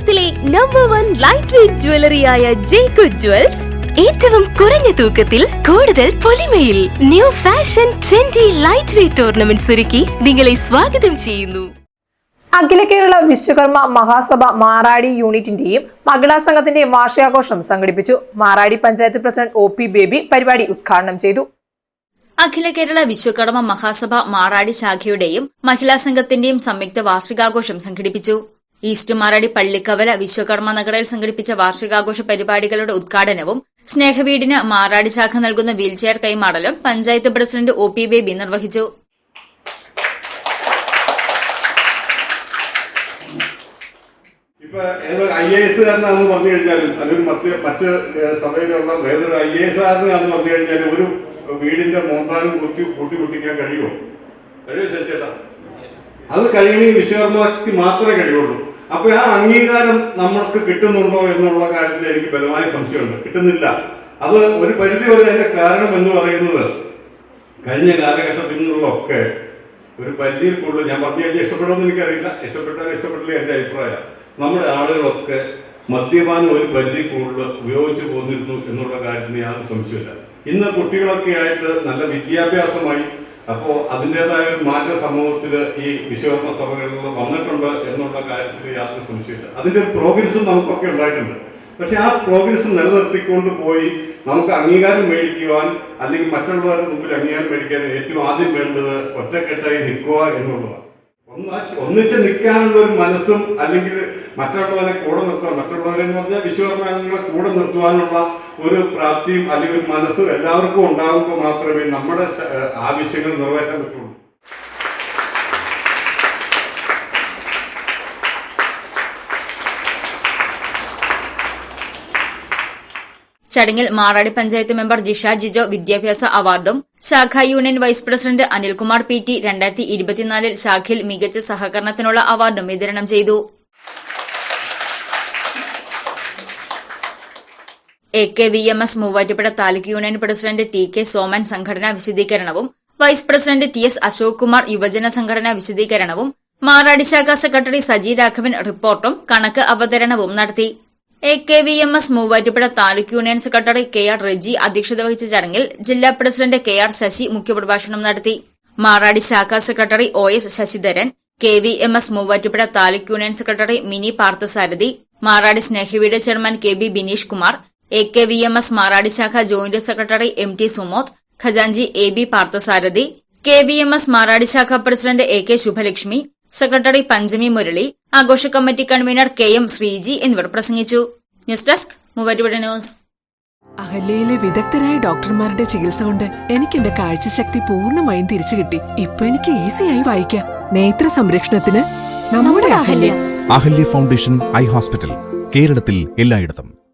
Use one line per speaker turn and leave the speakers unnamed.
കേരളത്തിലെ number one light weight ജ്വല്ലറിയായ ജേക്കു ജ്വൽസ് ഏറ്റവും കുറഞ്ഞ തൂക്കത്തിൽ കൂടുതൽ പൊലിമയിൽ new fashion trendy light weight tournament ഒരുക്കി നിങ്ങളെ സ്വാഗതം ചെയ്യുന്നു.
അഖില കേരള വിശ്വകർമ്മ മഹാസഭ മാറാടി യൂണിറ്റിന്റെയും മഹിളാ സംഘത്തിന്റെയും വാർഷികാഘോഷം സംഘടിപ്പിച്ചു. Maradi panchayat president O P Baby പരിപാടി ഉദ്ഘാടനം ചെയ്തു.
അഖില കേരള വിശ്വകർമ്മ മഹാസഭ മാറാടി ശാഖയുടെയും മഹിളാ സംഘത്തിന്റെയും സംയുക്ത വാർഷികാഘോഷം സംഘടിപ്പിച്ചു. ഈസ്റ്റ് മാറാടി പള്ളിക്കവല വിശ്വകർമ്മ നഗറിൽ സംഘടിപ്പിച്ച വാർഷികാഘോഷ പരിപാടികളുടെ ഉദ്ഘാടനവും സ്നേഹവീടിന് മാറാടി ശാഖ നൽകുന്ന wheelchair കൈമാറലും panchayat president O P Baby നിർവഹിച്ചു.
ഇപ്പൊ ഏതൊരു ഐ എ എസ് കാരനാണെന്ന് പറഞ്ഞു കഴിഞ്ഞാലും അല്ലെങ്കിൽ മറ്റ് മറ്റ് സഭയിലുള്ള വേറൊരു ഐ എ എസ് ഒരു വീടിന്റെ മോന്താനും കൂട്ടി കൂട്ടി മുട്ടിക്കാൻ കഴിയുമോ? കഴിയുമോ ശശിയേട്ടാ? അത് കഴിയണമെങ്കിൽ വിശ്വകർമ്മക്ക് മാത്രമേ കഴിയുള്ളൂ അപ്പൊ ആ അംഗീകാരം നമ്മൾക്ക് കിട്ടുന്നുണ്ടോ എന്നുള്ള കാര്യത്തിൽ എനിക്ക് ബലമായ സംശയമുണ്ട്. കിട്ടുന്നില്ല. അത് ഒരു പരിധി വരെ അതിന്റെ കാരണം എന്ന് പറയുന്നത് കഴിഞ്ഞ കാലഘട്ടത്തിൽ നിന്നുള്ളൊക്കെ ഒരു പരിധിയിൽ കൂടുതൽ ഞാൻ പറഞ്ഞു കഴിഞ്ഞാൽ ഇഷ്ടപ്പെടുമെന്ന് എനിക്കറിയില്ല. ഇഷ്ടപ്പെട്ടാലും ഇഷ്ടപ്പെട്ടില്ല എന്റെ അഭിപ്രായം. നമ്മുടെ ആളുകളൊക്കെ മദ്യപാനം ഒരു പരിധി കൂടുതൽ ഉപയോഗിച്ചു പോന്നിരുന്നു എന്നുള്ള കാര്യത്തിന് യാതൊരു സംശയമില്ല ഇന്ന് കുട്ടികളൊക്കെ ആയിട്ട് നല്ല വിദ്യാഭ്യാസമായി അപ്പോൾ അതിന്റെതായ ഒരു മാറ്റം സമൂഹത്തിൽ ഈ വിശ്വകർമ്മ സഭകളിൽ വന്നിട്ടുണ്ട് എന്നുള്ള കാര്യത്തിൽ യാതൊരു സംശയമില്ല അതിന്റെ ഒരു പ്രോഗ്രസ്സും നമുക്കൊക്കെ ഉണ്ടായിട്ടുണ്ട്. പക്ഷെ ആ പ്രോഗ്രസ് നിലനിർത്തിക്കൊണ്ട് പോയി നമുക്ക് അംഗീകാരം മേടിക്കുവാൻ അല്ലെങ്കിൽ മറ്റുള്ളവരുടെ മുമ്പിൽ അംഗീകാരം മേടിക്കാൻ ഏറ്റവും ആദ്യം വേണ്ടത് ഒറ്റക്കെട്ടായി നിൽക്കുക എന്നുള്ളതാണ്. ഒന്നാ ഒന്നിച്ച് നിൽക്കാനുള്ള ഒരു മനസ്സും അല്ലെങ്കിൽ മറ്റുള്ളവരെ കൂടെ നിർത്തുക. മറ്റുള്ളവരെ എന്ന് പറഞ്ഞാൽ വിശ്വകർമ്മങ്ങളെ കൂടെ നിർത്തുവാനുള്ള ഒരു പ്രാപ്തിയും അല്ലെങ്കിൽ മനസ്സും എല്ലാവർക്കും ഉണ്ടാകുമ്പോൾ മാത്രമേ നമ്മുടെ ആവശ്യങ്ങൾ നിറവേറ്റാൻ പറ്റുള്ളൂ.
ചടങ്ങിൽ മാറാടി പഞ്ചായത്ത് മെമ്പർ ജിഷ ജിജോ വിദ്യാഭ്യാസ അവാർഡും ശാഖാ union vice president Anilkumar P T രണ്ടായിരത്തി ഇരുപത്തിനാലിൽ ശാഖയിൽ മികച്ച സഹകരണത്തിനുള്ള അവാർഡും വിതരണം ചെയ്തു. A K V M S Muvattupuzha taluk union president T K Soman സംഘടനാ വിശദീകരണവും vice president T S Ashok Kumar യുവജന സംഘടനാ വിശദീകരണവും മാറാടി ശാഖ സെക്രട്ടറി സജി രാഘവൻ റിപ്പോർട്ടും കണക്ക് അവതരണവും നടത്തി. A K V M S Muvattupuzha taluk union secretary K R Reji അധ്യക്ഷത വഹിച്ച ചടങ്ങിൽ ജില്ലാ പ്രസിഡന്റ് കെ ആർ ശശി മുഖ്യപ്രഭാഷണം നടത്തി. മാറാടി ശാഖാ secretary O S Sasidharan K V M S Muvattupuzha taluk union secretary Mini Parthasarathy Maradi Snehaveedu chairman K B Bineesh Kumar A K V M S Maradi ശാഖ joint secretary M T Sumoth ഖജാൻജി A B Parthasarathy K V M S Maradi ശാഖ president A K Subhalakshmi secretary Panchami Murali ആഘോഷ committee convener K M Sreeji എന്നിവർ പ്രസംഗിച്ചു. News desk news.
അഹല്യയിലെ വിദഗ്ധരായ ഡോക്ടർമാരുടെ ചികിത്സ കൊണ്ട് എനിക്ക് എന്റെ കാഴ്ചശക്തി പൂർണമായും തിരിച്ചു കിട്ടി. ഇപ്പൊ എനിക്ക് ഈസിയായി വായിക്കാം. നേത്ര സംരക്ഷണത്തിന് നമ്മുടെ Ahalya.
Ahalya foundation eye hospital കേരളത്തിൽ എല്ലായിടത്തും.